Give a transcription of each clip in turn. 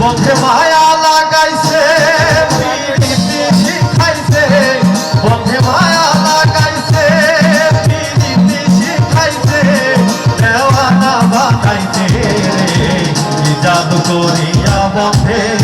বন্ধে মায়া লাগাইছে পিরিতি শিখাইছে বন্ধে মায়া লাগাইছে পিরিতি শিখাইছে দেওয়ানা বানাইছে জাদু করিয়া বন্ধে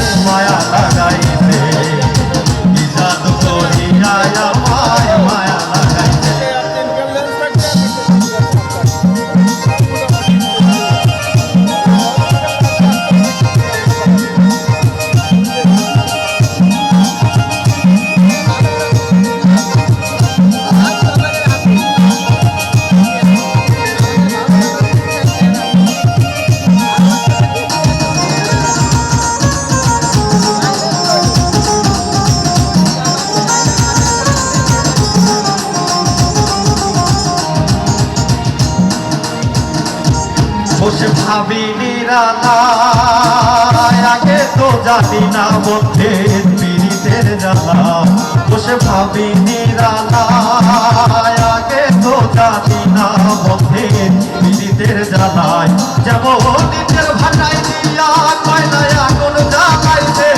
বসে ভাবি আগে তো জানি না বলতে পীড়িতের জ্বালা। বসে ভাবি আগে তো জানি না বলতে পীড়িতের জ্বালায় যেমন নিজের ভাটাই দিয়া কয়লায় আগুন জ্বালাইছে।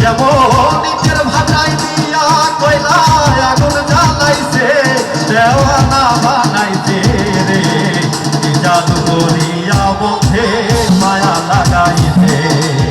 যেমন নিজের লাগাইছে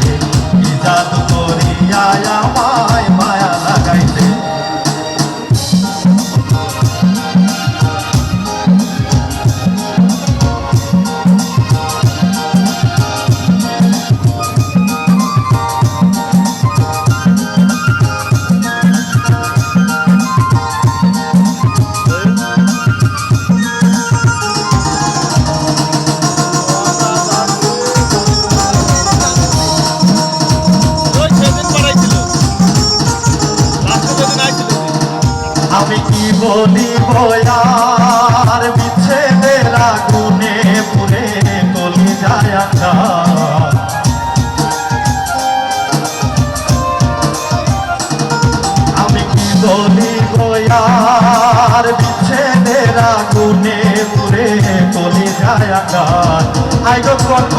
আমি কি বলি বয়ার বিচ্ছেদের আগুনে পুরে কলি যায় আমি কি বলি বয়ার বিচ্ছেদের আগুনে পুরে কলি যায় আকাশ। আই গো কর্ম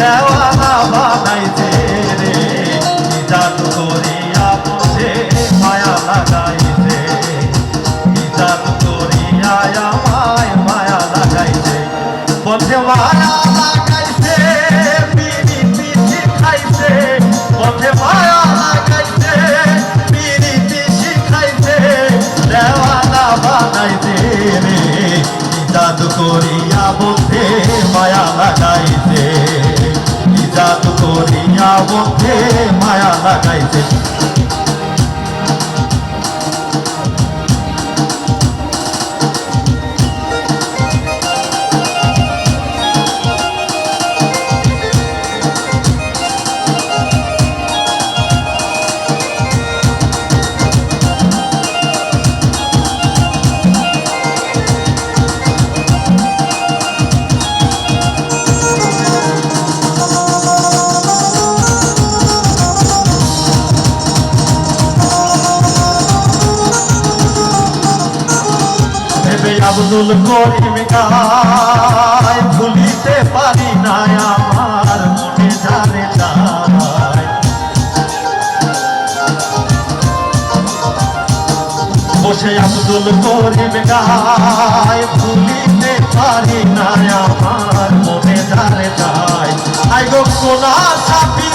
দেওয়ানা বানাইছে রে। জাদু করিয়া বসে মায়া লাগাইছে। জাদু করিয়া বন্ধে মায়া লাগাইছে। কবি আব্দুল করিম গায় ভুলিতে পারি না আমার মনে জানে বসে আব্দুল করিম গায় ভুলিতে পারি না আমার মনে জানে যায় আই গো কোলা ছাপি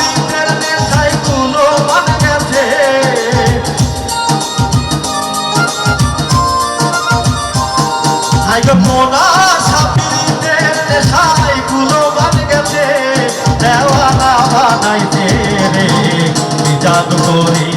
মোনা সাপিতে নেশাই গুলো বান গেছে। দেওয়ানা বানাইতে রে জাদু করি